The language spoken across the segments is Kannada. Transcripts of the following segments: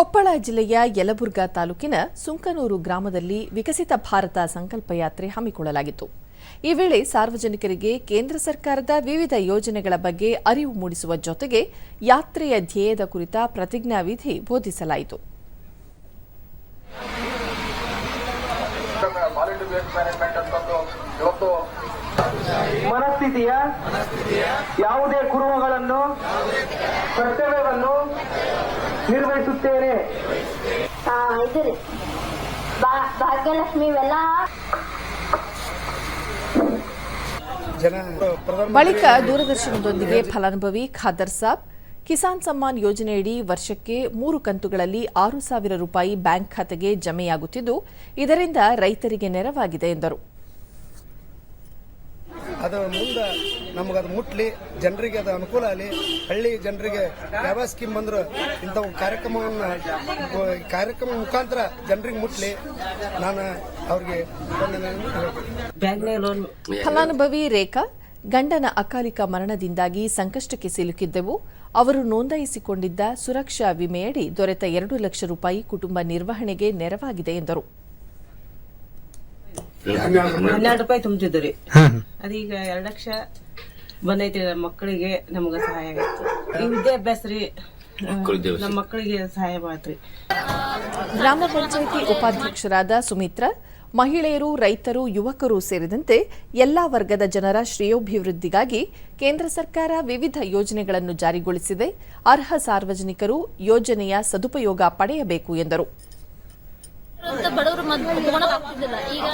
ಕೊಪ್ಪಳ ಜಿಲ್ಲೆಯ ಯಲಬುರ್ಗಾ ತಾಲೂಕಿನ ಸುಂಕನೂರು ಗ್ರಾಮದಲ್ಲಿ ವಿಕಸಿತ ಭಾರತ ಸಂಕಲ್ಪ ಯಾತ್ರೆ ಹಮ್ಮಿಕೊಳ್ಳಲಾಗಿತ್ತು. ಈ ವೇಳೆ ಸಾರ್ವಜನಿಕರಿಗೆ ಕೇಂದ್ರ ಸರ್ಕಾರದ ವಿವಿಧ ಯೋಜನೆಗಳ ಬಗ್ಗೆ ಅರಿವು ಮೂಡಿಸುವ ಜೊತೆಗೆ ಯಾತ್ರೆಯ ಧ್ಯೇಯದ ಕುರಿತ ಪ್ರತಿಜ್ಞಾವಿಧಿ ಬೋಧಿಸಲಾಯಿತು. ಮನಸ್ಥಿತಿಯ ಯಾವುದೇ ಕುರುಹುಗಳನ್ನು, ಕರ್ತವ್ಯವನ್ನು ನಿರ್ವಹಿಸುತ್ತೇನೆ. ಭಾಗ್ಯಲಕ್ಷ್ಮಿ ಇವೆಲ್ಲ. ಬಳಿಕ ದೂರದರ್ಶನದೊಂದಿಗೆ ಫಲಾನುಭವಿ ಖಾದರ್ ಸಾಬ್ ಕಿಸಾನ್ ಸಮ್ಮಾನ್ ಯೋಜನೆಯಡಿ ವರ್ಷಕ್ಕೆ ಮೂರು ಕಂತುಗಳಲ್ಲಿ ಆರು ಸಾವಿರ ರೂಪಾಯಿ ಬ್ಯಾಂಕ್ ಖಾತೆಗೆ ಜಮೆಯಾಗುತ್ತಿದ್ದು ಇದರಿಂದ ರೈತರಿಗೆ ನೆರವಾಗಿದೆ ಎಂದರು. ಅದು ಮುಂದೆ ನಮಗದು ಅದು ಮುಟ್ಲಿ ಜನರಿಗೆ ಅದು ಅನುಕೂಲ ಆಗಲಿ. ಹಳ್ಳಿ ಜನರಿಗೆ ಯಾವ ಸ್ಕೀಮ್ ಬಂದರೂ ಇಂಥವು ಕಾರ್ಯಕ್ರಮವನ್ನು ಕಾರ್ಯಕ್ರಮ ಮುಖಾಂತರ ಜನರಿಗೆ ಮುಟ್ಲಿ. ನಾನು ಅವ್ರಿಗೆ ಫಲಾನುಭವಿ ರೇಖಾ ಗಂಡನ ಅಕಾಲಿಕ ಮರಣದಿಂದಾಗಿ ಸಂಕಷ್ಟಕ್ಕೆ ಸಿಲುಕಿದ್ದೆವು. ಅವರು ನೋಂದಾಯಿಸಿಕೊಂಡಿದ್ದ ಸುರಕ್ಷಾ ವಿಮೆಯಡಿ ದೊರೆತ ಎರಡು ಲಕ್ಷ ರೂಪಾಯಿ ಕುಟುಂಬ ನಿರ್ವಹಣೆಗೆ ನೆರವಾಗಿದೆ ಎಂದರು. ಹನ್ನೆರಡು ರೂಪಾಯಿ ತುಂಬ್ತಿದ್ದು ರೀ ಅದೀಗ ಎರಡ್ ಲಕ್ಷ ಬಂದೈತಿ ನಮ್ಮ ಮಕ್ಕಳಿಗೆ ನಮಗ ಸಹಾಯ ಆಗೈತಿ. ಈ ವಿದ್ಯಾಭ್ಯಾಸ ರೀ ನಮ್ಮ ಮಕ್ಕಳಿಗೆ ಸಹಾಯ ಮಾಡತ್ರಿ. ಗ್ರಾಮ ಪಂಚಾಯಿತಿ ಉಪಾಧ್ಯಕ್ಷರಾದ ಸುಮಿತ್ರ ಮಹಿಳೆಯರು ರೈತರು ಯುವಕರು ಸೇರಿದಂತೆ ಎಲ್ಲಾ ವರ್ಗದ ಜನರ ಶ್ರೇಯೋಭಿವೃದ್ಧಿಗಾಗಿ ಕೇಂದ್ರ ಸರ್ಕಾರ ವಿವಿಧ ಯೋಜನೆಗಳನ್ನು ಜಾರಿಗೊಳಿಸಿದೆ. ಅರ್ಹ ಸಾರ್ವಜನಿಕರು ಯೋಜನೆಯ ಸದುಪಯೋಗ ಪಡೆಯಬೇಕು ಎಂದರು. ಅಂತ ಬಡವರು ಮೊದ್ಲು ತಗೊಳಕ್ ಆಗ್ತಿದ್ದಿಲ್ಲ ಈಗ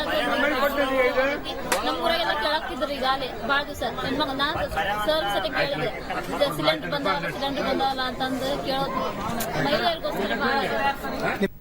ನಮ್ಮ ಊರಾಗೆಲ್ಲ ಕೇಳಾಕ್ತಿದ್ರು ಈಗಾಗಲೇ ಬಾಳ ದಿವಸ. ಹೆಣ್ಮಗ ನಾನು ಸರ್ ಸತಿ ಕೇಳಿದೆ. ಸಿಲಿಂಡರ್ ಬಂದಲ್ಲ ಸಿಲಿಂಡರ್ ಬಂದಲ್ಲ ಅಂತಂದು ಕೇಳೋದು. ಮಹಿಳೆಯರಿಗೋಸ್ಕರ ಭಾಳ